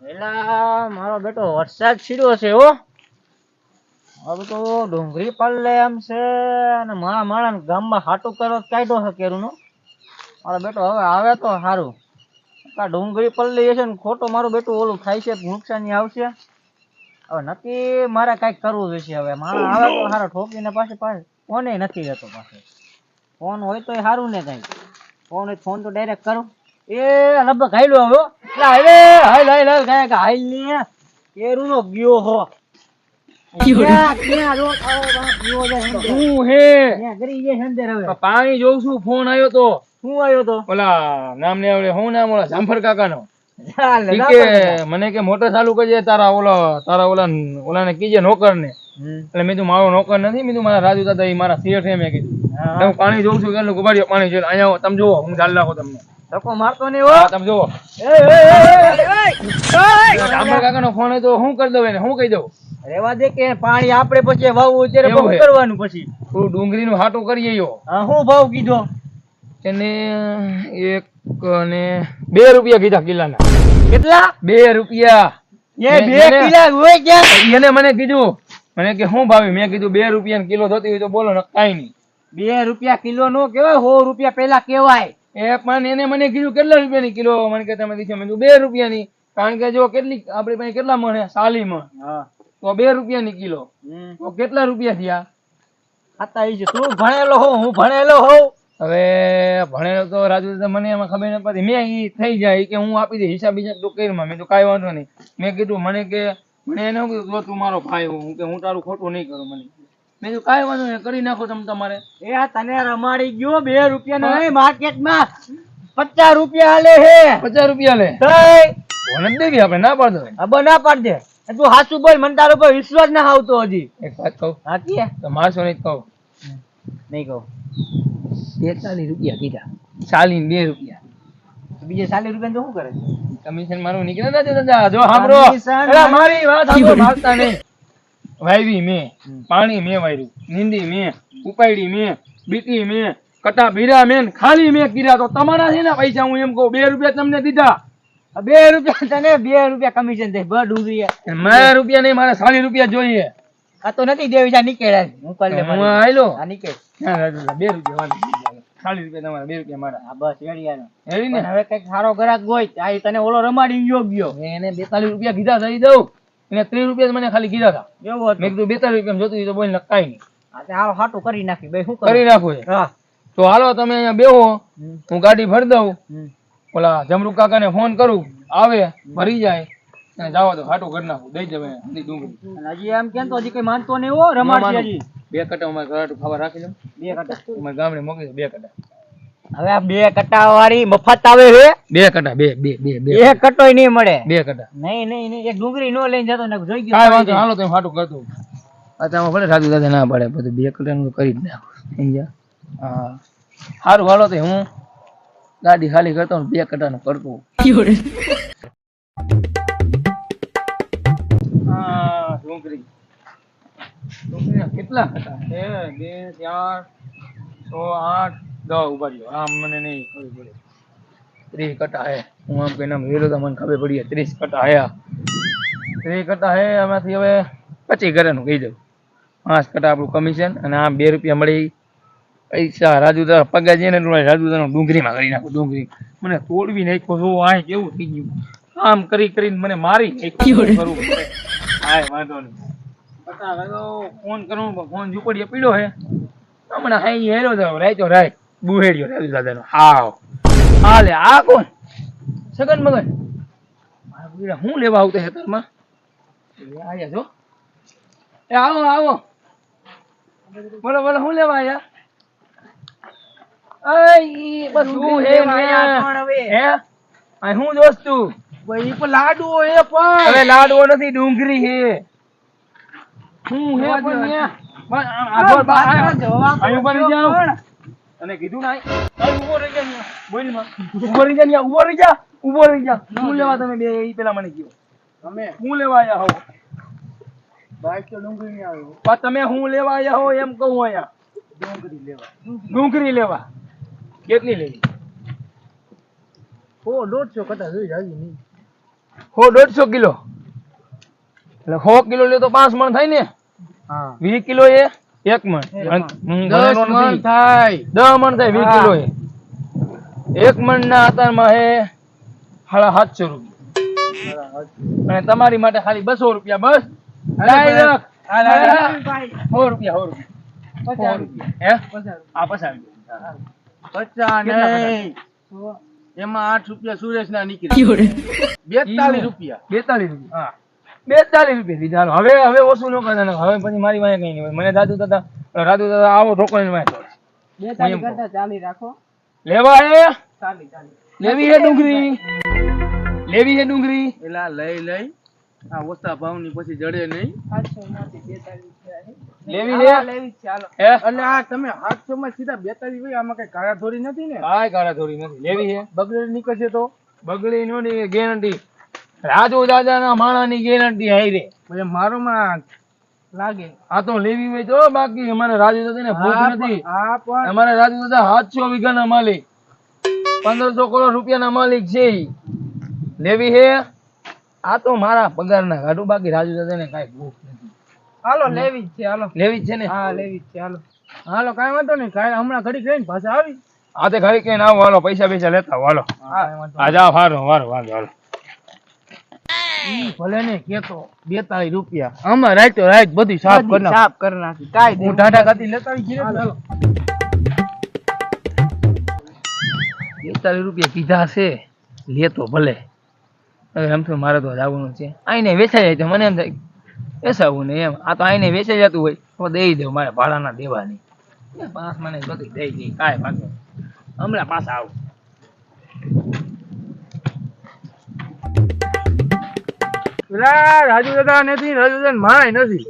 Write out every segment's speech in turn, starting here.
એલા, મારો બેટો વરસાદ છીડ્યો છે, હો. હવે તો ડુંગળી પલ્લે એમ છે, અને મારા માણા ગામમાં હાટું કરો કાઢ્યો છે કેરું નો મારો બેટો હવે આવે તો સારું. ડુંગળી પલ્લી છે ને ખોટું મારું બેટું ઓલું થાય છે નુકસાની આવશે. હવે નક્કી મારે કાંઈક કરવું જોઈશે હવે. મારા આવે તો સારા ઠોકીને પાછી પાછી. ફોને નથી રહેતો પાસે ફોન હોય તો સારું ને કાંઈ. ફોન હોય ફોન તો ડાયરેક્ટ કરું. એ અલબ ખાઈ લો હવે હો. લા હાલે હાલ હાલ ને કેરું નો ગયો હો. હવે? પાણી જોઉં છું ફોન આવ્યો તો. શું આવ્યો તો? ઓલા નામ ને આવડે હું નામ ઓલા જામફર કાકા નો મને કે મોટર ચાલુ કરજે તારા ઓલા તારા ઓલા ઓલા ને કીજે નોકર ને એટલે મેં તું મારો નોકર નથી મેં તું મારા રાજુ દાદા એ મારા સિયર છે મેં કીધું. હું. પાણી જોઉં છું કેટલું ગુબાડ્યો પાણી જોયું અહીંયા તમે જુઓ હું ચાલ નાખો તમને. ધક્કો મારતો નહીં હો. તમે જુઓ. એ, એ, એ, એ, એ, એ. કાકા નો ફોન હતો તો હું કરી દઉં એને? હું કહી દઉં? રેવા દે કે પાણી આપણે પછી વાવવું ત્યારે બહુ કરવાનું પછી. થોડું ડુંગરી નું હાટું કરીએ યો હા હું ભાવ કીધો. એને એક અને બે રૂપિયા કીધા કિલ્લાના. કેટલા? બે રૂપિયા. એ બે કિલા હોય ક્યાં? એને મને કીધું. મને કે હું ભાવી? મેં કીધું બે રૂપિયા કિલો થતી હોય તો બોલો ને કાઈ નહીં. બે રૂપિયા કિલો નો કેવાય સો રૂપિયા પેલા કેવાય એ પણ એને મને કીધું કેટલા રૂપિયાની કિલો? મને કે તમે દીધો. મેં બે રૂપિયાની. કારણ કે જો કેટલી આપણી પાસે કેટલા મળે સાલી માં તો બે રૂપિયાની કિલો. તો કેટલા રૂપિયા થયા? ખાતા આવી છે તું ભણેલો હો હું ભણેલો હોઉં. હવે ભણેલો તો રાજુ મને એમાં ખબર ન પડતી. મેં ઈ થઈ જાય કે હું આપી દે હિસાબ બીજા તો કરીમાં મેં. તો કાંઈ વાંધો નહીં. મેં કીધું મને કે મને એને કીધું તું મારો ભાઈ હું કે હું તારું ખોટું નહીં કરું. મને મેં કીધું કાંઈ વાંધો નહીં કરી નાખો તમે તમારે. એ આ તને રમાડી ગયો બે રૂપિયા નો નહીં માર્કેટમાં પચાસ રૂપિયા હાલે હે પચાસ રૂપિયા લે તઈ. દેવી આપણે ના પાડતો હોય. ના પાડ દે તું હાસુ બોલ મને તારો પર વિશ્વાસ ના આવતો હજી. એક વાત કહું? હા? તો મારશો નહીં કહું? નહીં કહું. બેતાલીસ રૂપિયા કીધા. ચાલીને બે રૂપિયા. બીજે ચાલીસ રૂપિયા તો શું કરે કમિશન મારું નીકળે નથી જો સાંભળો. મારી વાત સાંભળો મારતા નહીં. વાયવી મેં પાણી મેં વાયરું નીંદી મેં ઉપાડી મેં બીટી મેં કટા ભીરા મેં ખાલી મેં કીધા તો તમારા છે ને પૈસા હું એમ કહું બે રૂપિયા તમને દીધા. બે રૂપિયા તને બે રૂપિયા કમિશન દે બ ડુંગળી મારા રૂપિયા નહીં મારા સાડી રૂપિયા જોઈએ. આ તો નથી દેવી જા નીકળે. હું કરી લે હું આયલો આ નીકળે. બે રૂપિયા. સાડી રૂપિયા તમારા બે રૂપિયા મારા. આ બસ એડિયાનો એવી ને? હવે કંઈક સારો ગ્રાહક હોય આ તને ઓલો રમાડી ગયો ગયો. એને બેતાલીસ રૂપિયા કીધા થઈ દઉં. એને ત્રીસ રૂપિયા મને ખાલી કીધા હતા. એવો મેં કીધું બેતાલીસ રૂપિયા જોતું તો બોલ કઈ નહીં. હાટું કરી નાખી. બે શું કરી? નાખું છે. તો હાલો તમે અહીંયા બેહો. હું ગાડી ભરી દઉં. ઓલા જમરૂક કાકાને ફોન કરું. આવે ભરી જાય. અને જાવ તો હાટું કરી નાખું. દઈ જવે હજી ડુંગળી. હજી એમ કેમ તો હજી કઈ માનતો નહીં હો રમાડતી. હજી. બે કટા અમારે ઘરાટું ખાવા રાખી દઉં બે કટા. અમારે ગામડે મોકલી બે કટા. હવે આ બે કટા વાળી મફત આવે છે? બે કટા બે બે બે બે એક કટોય નહીં મળે. બે કટા. નહીં નહીં નહીં એક ડુંગળી નો લઈને જતો ને જોઈ ગયો કાઈ વાંધો હાલો તમે ફાટું કરતો અત્યારે ભલે રાજુ દાદા ના પડે બધું બે કટાનું નું કરી જ નાખું સમજ્યા? હા. સારું હાલો તો હું ગાડી ખાલી કરતો ને બે કટાનું કરતો. હા ડુંગળી. ડુંગળીના કેટલા કટા? બે ચાર છ આઠ દસ ઊભા રહ્યો આમ મને નહીં ખબર પડે. ત્રીસ કટા હે. હું આમ કહીને વેલો તો મને ખબર પડી ત્રીસ કટા હે ત્રીસ કટા હે એમાંથી હવે પચીસ ઘરેનું કહી દઉં. પાંચ કટા આપણું કમિશન અને આમ બે રૂપિયા મળી પૈસા રાજુ તારા પગાર છે ને એટલું રાજુ તારો ડુંગળીમાં કરી નાખું ડુંગરી મને તોડવી નાખ્યો જો આ કેવું થઈ ગયું? આમ કરી કરીને મને મારી નાખ્યો. હાય વાંધો નહીં. પતા ફોન કરું ફોન ઝૂંપડીએ પીડ્યો હે. હમણાં હાઈ હેરો તો રાખ્યો રાખ. બુહેડ્યો રાજુ દાદાનો આવ આ લે આ કોણ? સગન મગન. હું લેવા આવતો હેતરમાં આયા છો એ આવો આવો. બોલો બોલો હું લેવા આયા? અય શું હે આયા? હે? આ દોસ્તુ લાડુ એ પણ હવે લાડવો નથી ડુંગળી હે. હું હે પણ. અને કીધું ના ઊભો રહી જા. ઊભો રહી જા ઊભો રહી જા ઊભો રહી જા. હું લેવા તમે બે એ પેલા મને કયો. તમે? હું લેવા આવ્યા હો બાઈક તો ડુંગળી ની આવ્યો. પણ તમે હું લેવા આવ્યા હો એમ કહું અહીંયા. ડુંગળી લેવા. ડુંગળી લેવા. કેટલી લેવી? હો દોઢસો કટા જોઈ જાજી નહીં. હો દોઢસો કિલો. એટલે સો કિલો લે તો પાંચ મણ થાય ને. હા. વીસ કિલો એ. એક મણ. દસ મણ થાય. દસ મણ થાય વીસ કિલો એક મણ ના આતારમાં હે સાડા સાતસો રૂપિયા. અને તમારી માટે ખાલી બસો રૂપિયા બસ. સો રૂપિયા સો એમાં આઠ રૂપિયા સુરેશ ના નીકળી બેતાલીસ રૂપિયા. બેતાલીસ રૂપિયા. હા. બેતાલીસ રૂપિયા દીધા હવે હવે ઓછું ન કરતા હવે પછી મારી વાંહે કઈ નહીં હોય. મને દાદુ દાદા રાધુ દાદા આવો ઠોકરીને વાંહે બેતાલીસ કરતા ચાલી રાખો. લેવા હે ચાલી ચાલી લેવી હે ડુંગળી? લેવી હે ડુંગળી? એલા લઈ લઈ. આ ઓછા ભાવની પછી જડે નહીં. લેવી હા, લેવી ચાલો એટલે આ તમે આઠસો માં સીધા બેતાલીસ હોય આમાં કઈ કાળા ધોરી નથી ને? કાંઈ કાળા ધોરી નથી. લેવી હે બગડે નીકળશે તો? બગડી નો ની ગેરંટી રાજુ દાદાના માણાની ગેરંટી આવી રે. પછી મારો માં લાગે. આ તો લેવી હોય તો બાકી અમારે રાજુ દાદાને ભૂખ નથી. અમારે રાજુ દાદા સાતસો વીઘાના માલિક. પંદરસો કરોડ રૂપિયાના માલિક છે લેવી હે? આ તો મારા પગારના કાઢું બાકી રાજુ દાદાને કઈ ભૂખ નથી. હાલો લેવી જ છે હાલો. લેવી જ છે ને? હા લેવી જ છે હાલો. હાલો કઈ વાંધો નહીં. કાલે હમણાં ઘડી કઈ પાછા આવી. આ તે ઘડી કઈ આવો. હાલો પૈસા પૈસા લેતા આવો, હાલો. આ જાઓ હારો હારો વાંધો હાલો. ભલે ને કેતો બેતાલીસ રૂપિયા. આમાં રાખ્યો રાખ બધી સાફ કરી સાફ કરી નાખી કાંઈ હું ટાટા કાતી લેતા આવી ઘીરે બેતાલીસ રૂપિયા કીધા છે. લેતો ભલે. એમ તો મારે તો જવાનું છે. આઈને વેચાઈ જાય તો મને એમ થાય વેચાવું ને એમ. આ તો આઈને વેચાઈ જતું હોય તો દઈ દઉં મારે ભાડાના દેવાની. પાંચ મને બધી દઈ દઈ કાંઈ વાંધો હમણાં પાછા આવું. પેલા રાજુ દાદા નથી રાજુ દાદા માય નથી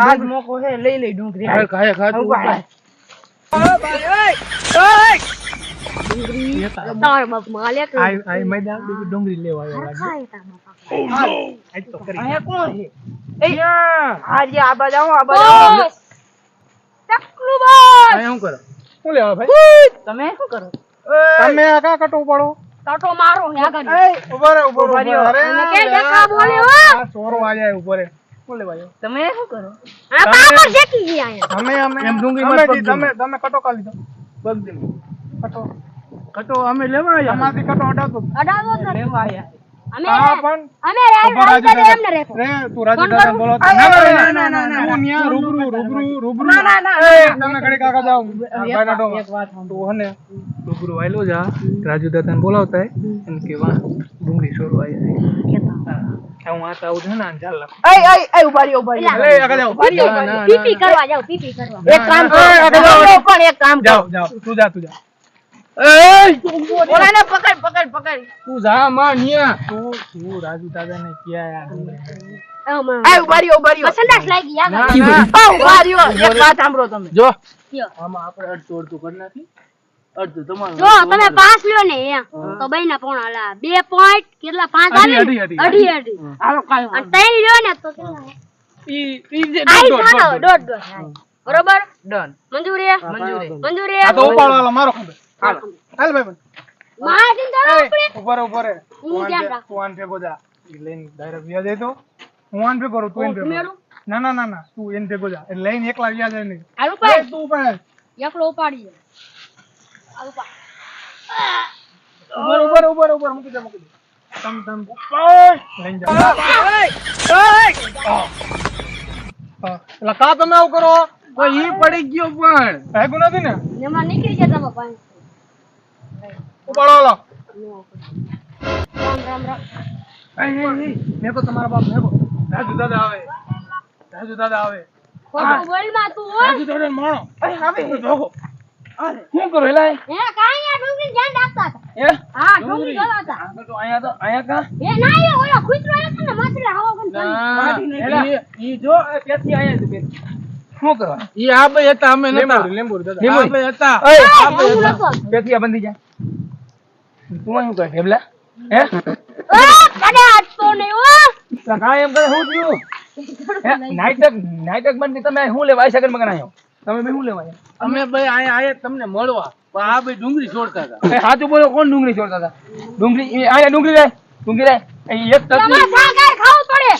આજ મોકો હે લઈ લઈ ડુંગરી હાલ, ખાય, ખાતું. તાર બાપ માલે મેદાન લેવા આવ્યા ખાય તાર બાપા આજ તો કરી. અહીંયા કોણ છે ક્યાં? હાજી આ બાજુ આ બાજુ. બોસ શું કરો? શું લેવા ભાઈ? તમે શું કરો તમે આકા કા કટો પાડો? ટાટો મારો હે આગળ. ઊભા ઊભો રે ઊભો રે અરે કે ડકા બોલે હો? આ ચોરો આયા ઊભો રહે. શું લેવા તમે શું કરો? આ પાપડ શેકી ગયા અહીંયા. તમે અમે એમ ડુંગી માં તમે તમે કટો કાઢી દો. બગ દે કટો. કટો અમે લેવા આયા અમારથી કટો હટાવતો અડાવો ને લેવા આયા અમે અમે રાજુ રાજુ એમને રે તું રાજુ દાદા બોલો ના, ના ના, ના ના, ના, ના, ન્યા રૂબરૂ રૂબરૂ રૂબરૂ. ના, ના, ના, તમે ઘડી કાકા આ ભાઈના વાત- ડોમાં. એક વાત સાંભળો. હને. રૂબરૂ આયલો જા રાજુ દાદાને બોલાવતા એમ કે વાહ ડુંગળી છોડવા આવી છે. હું. આ તો આવું છે ને ચાલ લાખ. એય એય એય ઊભા રહ્યો ઊભા આગળ રહ્યો. પીપી કરવા જાવ પીપી કરવા એક કામ કરો એ, આગળ જાઓ. સાંભળો પણ એક કામ જાઓ જાઓ તું જા તું જા. ઓલાને પકડ પકડ પકડ. તું જા માં ન્યા. તું તું રાજુ દાદાને ક્યાં આમાં એય ઊભા રહ્યો સંડાસ લાગી ના, ના. આ એક વાત સાંભળો તમે. જો. આમાં આપણે અડધું અડધું કરી નાખી. અડધું તમારું જો તમે પાંચ લ્યો ને એમ તો બે ના પોણા લા. બે પોઈન્ટ કેટલા? પાંચ આવે અઢી, અઢી. અઢી અઢી. હાલો કાંઈ અને ત્રણ લ્યો ને તો કેટલા ઈ ઈ દોઢ, દોઢ, જાણો દોઢ. દોઢ. દોઢ આઈ. બરોબર? ડન. મંજૂરી મંજૂરી. મંજૂરી આ તો ઉપાડો મારો ખબર હાલો. હાલ ભાઈ મારે દિન આપણે? ઉપર ઉપર હું ધ્યાન રાખ. તું ભેગો જા. લઈને ડાયરેક્ટ વ્યા જાય તો. હું આન ભેગો તું એને ભેગો ના ના ના ના. તું એને ભેગો જા. એટલે લઈને એકલા વ્યા જાય નહીં. તું પણ એકલો ઉપાડી દે. ઉપર ઉપર ઉપર ઉપર મૂકી દે મૂકી દે. તમ તમ ઉપર લઈને જા એટલે કા તમે આવું કરો? તો ઈ પડી ગયો પણ. ભાગું નથી ને? એમાં નીકળી જતા બાપા ઉપાડો લો રામ રામ રામ. એય, એય, એય, તમારા બાપ મેં રાજુ દાદા આવે. રાજુ દાદા આવે. તું. રાજુ દાદા માણો. આવે. જોખો શું કરો એલા એ કાઈ આ ડુંગળી ધ્યાન રાખતા હતા. એ? હા ડુંગળી જોતા હતા. તો અહીંયા તો અહીંયા કા? એ ના એ ઓલો કૂતરો આવ્યો હતો ને માછલી હવા પણ ચાલી. એલા, ઈ જો પેથી આયા છે પેથી શું કરવા ઈ આ બે હતા અમે નતા. લેમ્બુર દાદા. આ બે હતા. ઓય, આ બે હતા. પેથી આ બંધી જા. તું શું કરે હેબલા હે? આ કદાચ તો નહીં ઓ. તો એમ કરે શું થયું? નાઈટક નાટક નાટક બંધ તમે શું લેવા? આઈ સગન મગન આયો. તમે બે શું લેવા આયા? અમે ભાઈ અહીંયા આયા તમને મળવા. પણ આ ભાઈ ડુંગળી છોડતા હતા. સાચું બોલો કોણ ડુંગળી છોડતા હતા? ડુંગળી આયા ડુંગળી રે ડુંગળી રે અહીં એક પડે?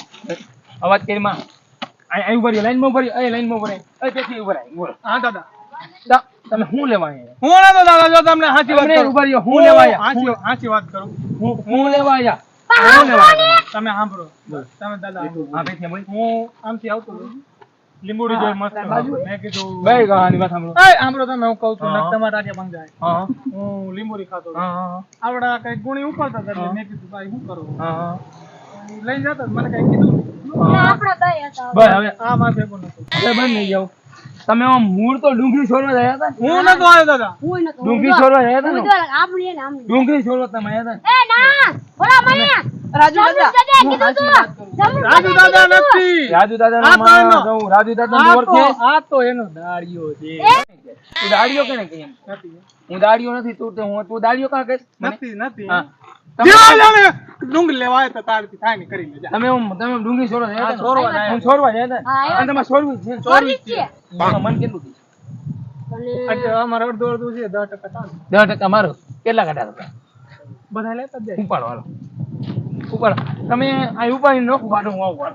અવાજ કરી માં. અહીં ઊભા રહી લાઈનમાં ઊભા રહી લાઈનમાં ઊભા રહી અહીં પેથી ઊભા રહી બોલો. હા દાદા. તમે શું લેવા હું નતો દાદા જો તમને સાચી વાત ઊભા રહ્યો હું લેવા સાચી વાત કરું. હું હું લેવા હું તમે સાંભળો તમે દાદા હા આમથી આવતો. લીંબોડી જોઈ મસ્ત મેં કીધું બે કહાની વાત સાંભળો. એ સાંભળો તમે હું કહું છું. નક તમારા આજે બંધાય હા. હું લીંબુડી ખાતો હા હા આવડા કઈ ગુણી ઉપાડતા હતા મેં કીધું ભાઈ શું કરું? હા લઈ લઈને મને કઈ કીધું નહીં. આપણો દઈ હતો. બસ હવે આ માં ભેગો નતો. બંધ જાવ તમે આમ મૂળ તો ડુંગળી છોડવા ગયા હતા હું નતો આવ્યો દાદા. હું નતો. ડુંગળી છોડવા ગયા હતા ડુંગળી છોડવા તમે આવ્યા હતા ને? એ ના બોલા રાજુ દાદા કીધું તું. રાજુ દાદા દાદા કીધું તું. નથી. રાજુ દાદા આ તો એનો. રાજુ દાદા આ ઓળખે આ તો એનો દાડિયો છે. તું દાડિયો કેને કહી એમ? હું દાડિયો નથી. તું હું તું દાડિયો કાં કહીશ? નથી નથી. હા. જેવા જાણે ડુંગળી લેવા તારથી થાય ને કરી લેજા. તમે તમે છોડવા હા, ને? છોડવા હું છોડવા જાય અને તમારે છોડવું છે. છોડવી છે. મન કેટલું થયું? અને અમારે અડધું અડધું છે દસ ટકા ચાલે દસ ટકા મારો. કેટલા કાઢા હતા? બધા લેતા જાય. ઉપાડો હાલો. ઉપાડો. તમે આ ઉપાડી ન ઉપાડો હું આવું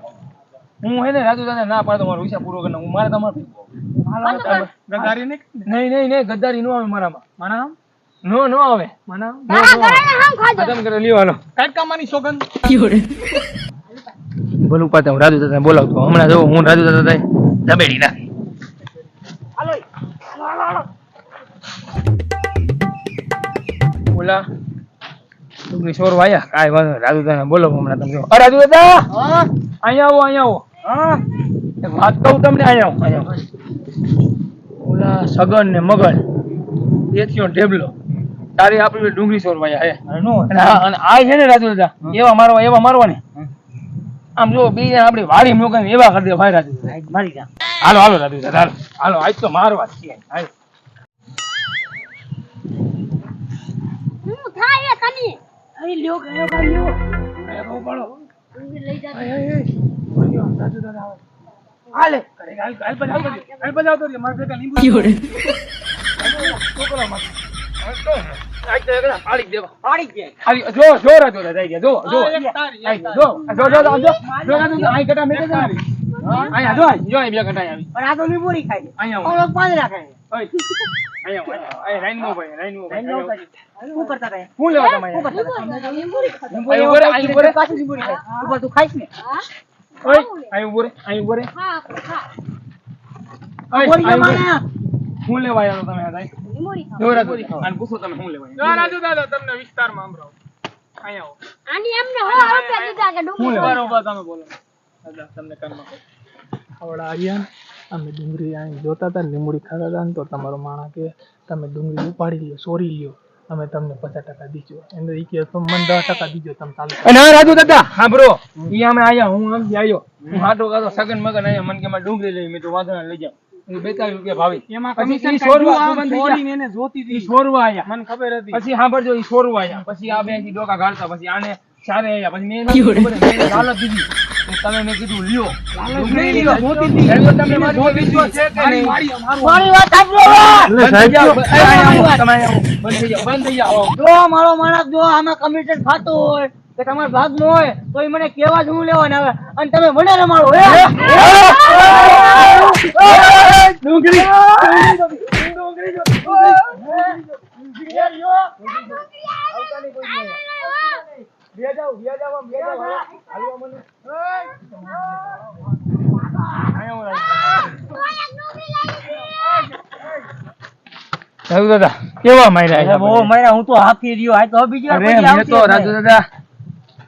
હું હે ને રાજુ દાદા ના પાડતો મારો હિસાબ પૂરો કરી હું મારે તમારે ગદારી નહીં નહીં નહીં ગદ્દારી નો આવે મારામાં. મનામ નો નો આવે. તમે કરે લ્યો હાલો. કાંઈક સોગંદ. બોલું પાતે હું રાજુ દાદા બોલાવતો હમણાં જો હું રાજુ દાદા દબેડી નાખી બોલા. ડુંગળી સોર વાયા કાંઈ વાંધો રાજુ દાદા બોલો હમણાં તમે. અ રાજુ દાદા! અહીંયા આવો અહીંયા આવો. એક વાત કહું તમને અહીંયા આવો અહીંયા આવો. ઓલા સગન ને મગન એ થયો ઢેબલો. તારી આપણી ડુંગળી સોર વાયા હે? અને આ છે ને રાજુ દાદા એવા મારવા એવા મારવા ને આમ જો બીજા આપણી વાડી મૂકે એવા કરી દે ભાઈ રાજુ દાદા. મારી જા હાલો હાલો રાજુ દાદા હાલો. હાલો આજ તો મારવા છે હાલો. અરે લ્યો ગયો ગયો અહીંયા બહુ પડો લઈ જા. રાજુ દાદા આવે. હાલે. કરે હાલ હાલ બજાવ હાલ પછી. હાલ બજાવતો મારે ભેગા લીંબુ જોડે માથે. માં તો તો જ જો જો શું લેવા આવ્યા તમે પૂછો તમે શું લેવા રાજુ દાદા તમને વિસ્તારમાં સંભળાવો. અહીંયા આવો. આની એમને હો રૂપિયા દીધા કે ડુંગળી ઊભા તમે બોલો. દાદા તમને. આવડા આવ્યા ને, અમે ડુંગળી અહીં જોતા હતા ને લીંબડી ખાતા હતા ને તો તમારો માણસ કે તમે ડુંગળી ઉપાડી લ્યો સોરી લ્યો. અમે તમને પચાસ ટકા દીજો એને એ કે મને દસ ટકા દીજો તમે ચાલુ. અને હા રાજુ દાદા! હા બ્રો એ અમે આયા હું આમથી આવ્યો હું હાટો કાઢો સગન મગન આયા મને કે મારે ડુંગળી લઈ મેં તો વાંધો લઈ જાઉં પછી આમ સાંભળજો ઈ સોરવા આયા. પછી આ બે ડોકા ગાળતા પછી આને ચારે આયા. પછી મેં મેં દીધી. તમે મેં કીધું લ્યો મારી માણસ જો આમાં કમિશન ખાતો હોય કે તમારા ભાગમાં હોય તો મને કેવા જ હું લેવાના આવે અને તમે મને રમાડો ડુંગળી રાજુ દાદા કેવા માર્યા બહુ હું તો હાફી રહ્યો. આ તો બીજી અરે મેં તો રાજુ દાદા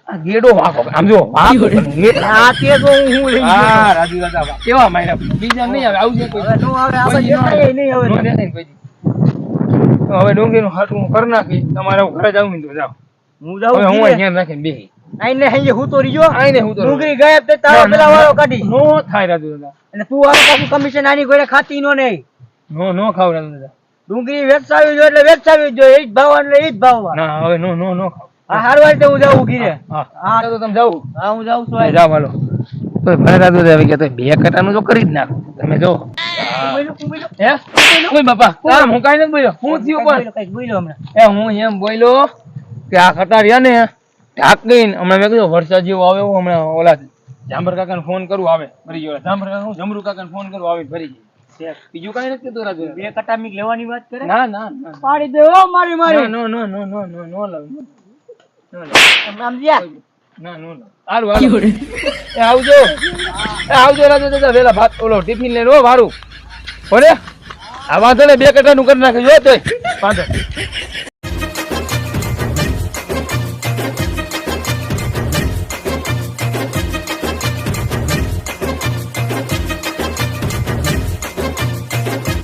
આ ગેડો વાકો. આમ જો વાંકો. આ તે તો હું હું લઈ હા રાજુ દાદા કેવા માર્યા? બીજા નહીં આવે આવજે કોઈ નો આવે આપણે નહીં આવે. નહીં હવે નો નું કોઈ હવે ડુંગળીનું હાટું હું કરી નાખી તમારે ઘરે જવું તો જાઓ. હું જાઉં હું અહીંયા નાખીને બેહી. આઈને હે હું તો રીજો આઈને હું તો ડુંગરી ગાયબ તે તારો પેલા વાળો. કાઢી. નો થાય રાજુ દાદા. અને તું આવે પાછું કમિશન આની ગોળે ખાતી નો નહીં. નો નો ખાવ રાજુ દાદા. ડુંગરી વેચાવી જો એટલે વેચાવી જો એ જ ભાવ એટલે એ જ ભાવ ના હવે નો નો નો ખાવ. હા હારવાર રીતે હું જાઉં ઘીરે. હા હા. તો તમે જાઉં હા હું જાઉં છું જાવ હાલો. તો ભલે રાજુ દાદા કે તો બે કટાનું તો કરી જ નાખો. તમે જો. હે ઓય બાપા કામ હું? કાઈ નથી બોલ્યો. હું થયું પણ? કંઈક બોલ્યો હમણાં. એ હું એમ બોલ્યો કે આ ખટારિયા ને ઢાંકીને હમણાં મેં કીધું વરસાદ જેવો આવે એવું હમણાં ઓલા જાંબર કાકાને ફોન કરું આવે ફરી ગયો. જાંબર કાકા હું જમરૂ કાકાને ફોન કરું આવે ફરી ગયો. બીજું કઈ નથી કીધું રાજુ બે કટા મીક લેવાની વાત કરે? ના ના ના. પાડી દે હો મારી મારી. નો નો નો નો નો નો લાવ. નો ના. નો હારું હારું. આવજો. એ આવજો રાજુ દાદા વેલા ભાત ઓલો ટિફિન લઈને હો મારું ભલે આ વાંધો ને બે કટાનું કરી નાખજો તોય. વાંધો.